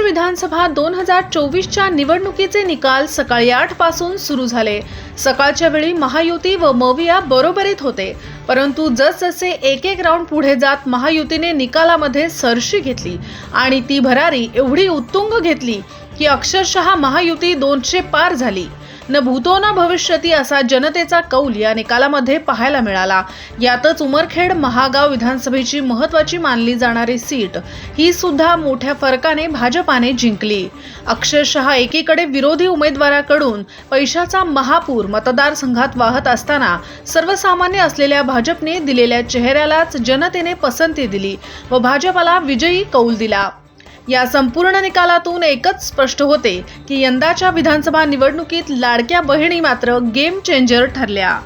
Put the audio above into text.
विधानसभा दोन हजार चोवीसच्या निवडणुकीचे निकाल सकाळी आठपासून सुरू झाले. सकाळच्या वेळी महायुती व मविया बरोबरीत होते. परंतु जसजसे एक एक राऊंड पुढे जात महायुतीने निकालामध्ये सरशी घेतली आणि ती भरारी एवढी उत्तुंग घेतली की अक्षरशः महायुती दोनशे पार झाली. न भूतो ना भविष्यती असा जनतेचा कौल या निकालामध्ये पाहायला मिळाला. यातच उमरखेड महागाव विधानसभेची महत्वाची मानली जाणारी सीट ही सुद्धा मोठ्या फरकाने भाजपाने जिंकली. अक्षरशः एकीकडे विरोधी उमेदवाराकडून पैशाचा महापूर मतदारसंघात वाहत असताना सर्वसामान्य असलेल्या भाजपने दिलेल्या चेहऱ्यालाच जनतेने पसंती दिली व भाजपाला विजयी कौल दिला. या संपूर्ण निकालातून एकच स्पष्ट होते की यंदाच्या विधानसभा निवडणुकीत लाडक्या बहिणी मात्र गेम चेंजर ठरल्या.